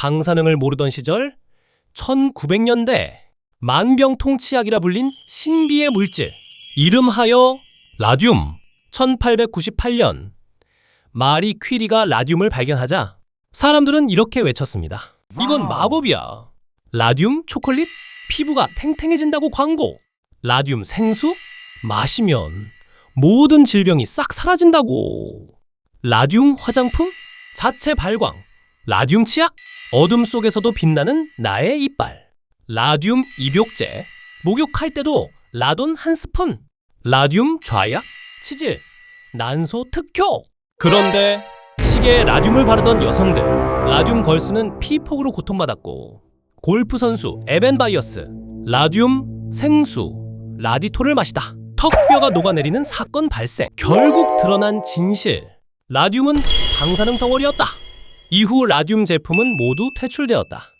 방사능을 모르던 시절 1900년대 만병통치약이라 불린 신비의 물질 이름하여 라듐 1898년 마리 퀴리가 라듐을 발견하자 사람들은 이렇게 외쳤습니다. 이건 마법이야. 라듐 초콜릿 피부가 탱탱해진다고 광고. 라듐 생수 마시면 모든 질병이 싹 사라진다고. 라듐 화장품 자체 발광. 라듐 치약 어둠 속에서도 빛나는 나의 이빨. 라듐 입욕제. 목욕할 때도 라돈 한 스푼. 라듐 좌약 치질 난소 특효. 그런데 시계에 라듐을 바르던 여성들. 라듐 걸스는 피폭으로 고통받았고. 골프 선수 에벤 바이어스. 라듐 생수. 라디토를 마시다. 턱뼈가 녹아내리는 사건 발생. 결국 드러난 진실. 라듐은 방사능 덩어리였다 이후 라듐 제품은 모두 퇴출되었다